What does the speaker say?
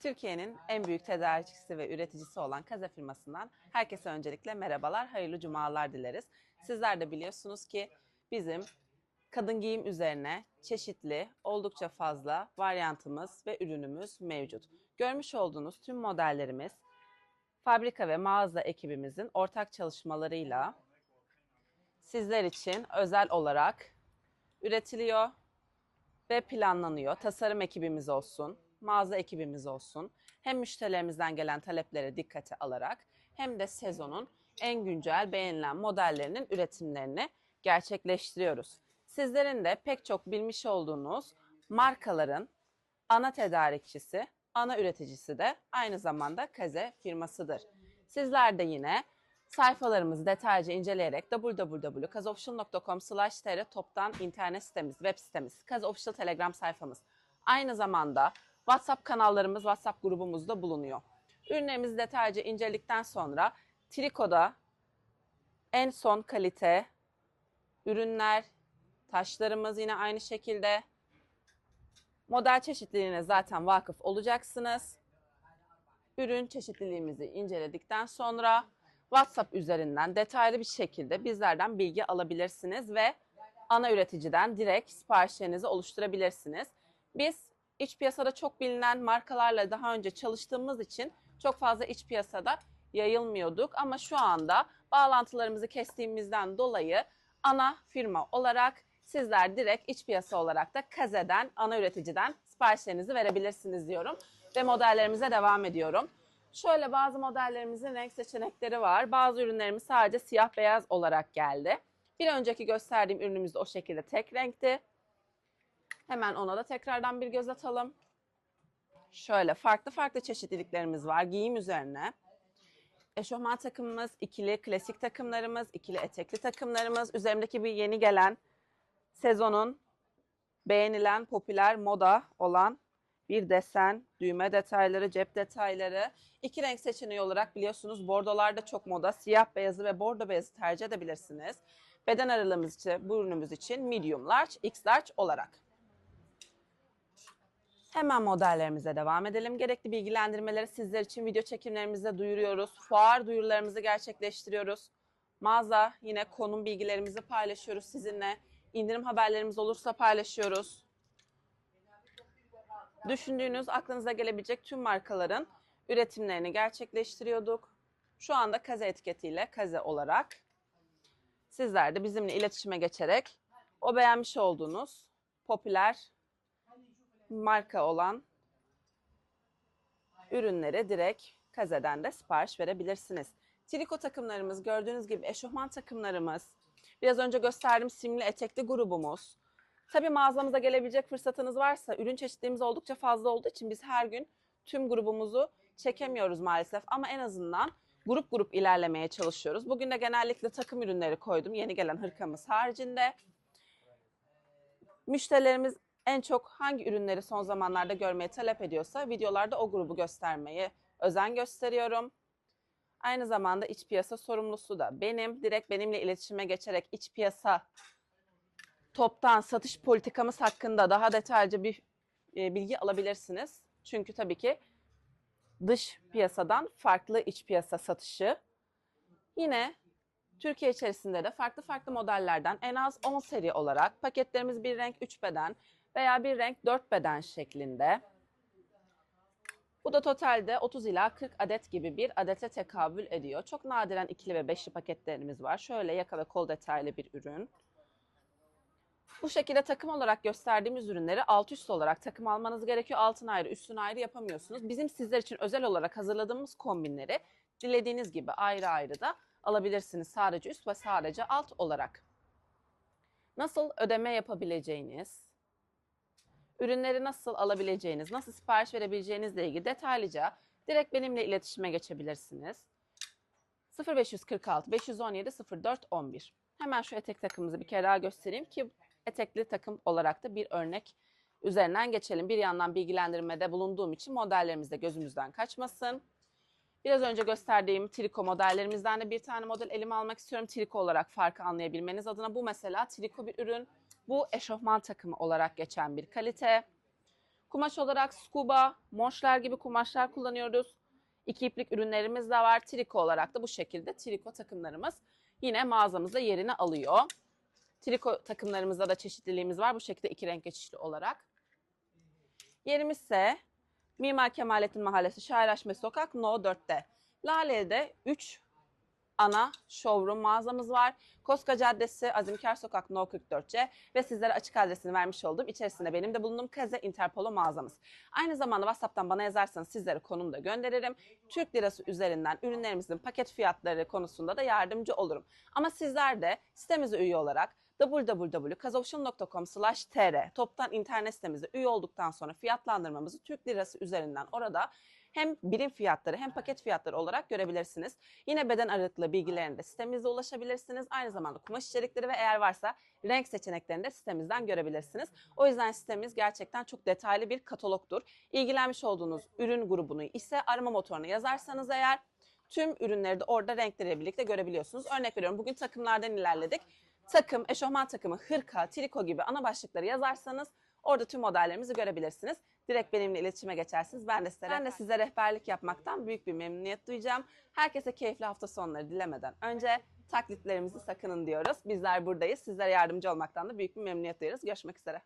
Türkiye'nin en büyük tedarikçisi ve üreticisi olan Kaze firmasından herkese öncelikle merhabalar, hayırlı cumalar dileriz. Sizler de biliyorsunuz ki bizim kadın giyim üzerine çeşitli, oldukça fazla varyantımız ve ürünümüz mevcut. Görmüş olduğunuz tüm modellerimiz fabrika ve mağaza ekibimizin ortak çalışmalarıyla sizler için özel olarak üretiliyor ve planlanıyor. Tasarım ekibimiz olsun, mağaza ekibimiz olsun. Hem müşterilerimizden gelen taleplere dikkate alarak hem de sezonun en güncel beğenilen modellerinin üretimlerini gerçekleştiriyoruz. Sizlerin de pek çok bilmiş olduğunuz markaların ana tedarikçisi, ana üreticisi de aynı zamanda Kaze firmasıdır. Sizler de yine sayfalarımızı detaylıca inceleyerek www.kazofficial.com toptan internet sitemiz, web sitemiz, Kaz Official Telegram sayfamız. Aynı zamanda WhatsApp kanallarımız, WhatsApp grubumuzda bulunuyor. Ürünlerimizi detaylıca inceledikten sonra Triko'da en son kalite ürünler, taşlarımız yine aynı şekilde. Model çeşitliliğine zaten vakıf olacaksınız. Ürün çeşitliliğimizi inceledikten sonra WhatsApp üzerinden detaylı bir şekilde bizlerden bilgi alabilirsiniz ve ana üreticiden direkt siparişlerinizi oluşturabilirsiniz. Biz iç piyasada çok bilinen markalarla daha önce çalıştığımız için çok fazla iç piyasada yayılmıyorduk ama şu anda bağlantılarımızı kestiğimizden dolayı ana firma olarak sizler direkt iç piyasa olarak da Kaze'den, ana üreticiden siparişlerinizi verebilirsiniz diyorum. Ve modellerimize devam ediyorum. Şöyle bazı modellerimizin renk seçenekleri var. Bazı ürünlerimiz sadece siyah beyaz olarak geldi. Bir önceki gösterdiğim ürünümüz de o şekilde tek renkti. Hemen ona da tekrardan bir göz atalım. Şöyle farklı farklı çeşitliliklerimiz var giyim üzerine. Eşofman takımımız, ikili klasik takımlarımız, ikili etekli takımlarımız. Üzerimdeki bir yeni gelen sezonun beğenilen popüler moda olan bir desen, düğme detayları, cep detayları. İki renk seçeneği olarak biliyorsunuz bordolarda çok moda. Siyah beyazı ve bordo beyazı tercih edebilirsiniz. Beden aralığımız için, bu ürünümüz için medium large, x large olarak. Hemen modellerimize devam edelim. Gerekli bilgilendirmeleri sizler için video çekimlerimizde duyuruyoruz. Fuar duyurularımızı gerçekleştiriyoruz. Mağaza yine konum bilgilerimizi paylaşıyoruz sizinle. İndirim haberlerimiz olursa paylaşıyoruz. Düşündüğünüz, aklınıza gelebilecek tüm markaların üretimlerini gerçekleştiriyorduk. Şu anda Kaze etiketiyle Kaze olarak sizler de bizimle iletişime geçerek o beğenmiş olduğunuz popüler marka olan ürünleri direkt Kaze'den de sipariş verebilirsiniz. Triko takımlarımız, gördüğünüz gibi eşofman takımlarımız, biraz önce gösterdiğim simli etekli grubumuz. Tabii mağazamıza gelebilecek fırsatınız varsa ürün çeşitliğimiz oldukça fazla olduğu için biz her gün tüm grubumuzu çekemiyoruz maalesef ama en azından grup grup ilerlemeye çalışıyoruz. Bugün de genellikle takım ürünleri koydum yeni gelen hırkamız haricinde. Müşterilerimiz en çok hangi ürünleri son zamanlarda görmeyi talep ediyorsa videolarda o grubu göstermeye özen gösteriyorum. Aynı zamanda iç piyasa sorumlusu da benim. Direkt benimle iletişime geçerek iç piyasa toptan satış politikamız hakkında daha detaylıca bir e, bilgi alabilirsiniz. Çünkü tabii ki dış piyasadan farklı iç piyasa satışı. Yine Türkiye içerisinde de farklı farklı modellerden en az 10 seri olarak paketlerimiz bir renk 3 beden veya bir renk 4 beden şeklinde. Bu da totalde 30 ila 40 adet gibi bir adete tekabül ediyor. Çok nadiren ikili ve beşli paketlerimiz var. Şöyle yaka ve kol detaylı bir ürün. Bu şekilde takım olarak gösterdiğimiz ürünleri alt üst olarak takım almanız gerekiyor. Altın ayrı, üstün ayrı yapamıyorsunuz. Bizim sizler için özel olarak hazırladığımız kombinleri dilediğiniz gibi ayrı ayrı da alabilirsiniz. Sadece üst ve sadece alt olarak. Nasıl ödeme yapabileceğiniz, ürünleri nasıl alabileceğiniz, nasıl sipariş verebileceğinizle ilgili detaylıca direkt benimle iletişime geçebilirsiniz. 0546 517 04 11. Hemen şu etek takımımızı bir kere daha göstereyim ki etekli takım olarak da bir örnek üzerinden geçelim. Bir yandan bilgilendirmede bulunduğum için modellerimiz de gözümüzden kaçmasın. Biraz önce gösterdiğim triko modellerimizden de bir tane model elime almak istiyorum. Triko olarak farkı anlayabilmeniz adına bu mesela triko bir ürün. Bu eşofman takımı olarak geçen bir kalite. Kumaş olarak scuba, monşlar gibi kumaşlar kullanıyoruz. İki iplik ürünlerimiz de var. Triko olarak da bu şekilde triko takımlarımız yine mağazamızda yerini alıyor. Triko takımlarımızda da çeşitliliğimiz var. Bu şekilde iki renk geçişli olarak. Yerimiz ise Mimar Kemalettin Mahallesi Şairaşme Sokak No 4'te. Lale'de 3 ana showroom mağazamız var. Koska Caddesi, Azimkar Sokak No 44C ve sizlere açık adresini vermiş olduğum içerisinde benim de bulunduğum Kaze Interpolo mağazamız. Aynı zamanda WhatsApp'tan bana yazarsanız sizlere konum da gönderirim. Türk lirası üzerinden ürünlerimizin paket fiyatları konusunda da yardımcı olurum. Ama sizler de sitemize üye olarak www.kazoşun.com tr toptan internet sitemize üye olduktan sonra fiyatlandırmamızı Türk lirası üzerinden orada hem birim fiyatları hem paket fiyatları olarak görebilirsiniz. Yine beden aralıklı bilgilerine de sitemizde ulaşabilirsiniz. Aynı zamanda kumaş içerikleri ve eğer varsa renk seçeneklerini de sitemizden görebilirsiniz. O yüzden sitemiz gerçekten çok detaylı bir katalogdur. İlgilenmiş olduğunuz ürün grubunu ise arama motoruna yazarsanız eğer tüm ürünleri de orada renkleriyle birlikte görebiliyorsunuz. Örnek veriyorum bugün takımlardan ilerledik. Takım, eşofman takımı, hırka, triko gibi ana başlıkları yazarsanız orada tüm modellerimizi görebilirsiniz. Direkt benimle iletişime geçersiniz. Ben de size, ben de size rehberlik yapmaktan büyük bir memnuniyet duyacağım. Herkese keyifli hafta sonları dilemeden önce taklitlerimizi sakının diyoruz. Bizler buradayız. Sizlere yardımcı olmaktan da büyük bir memnuniyet duyuyoruz. Görüşmek üzere.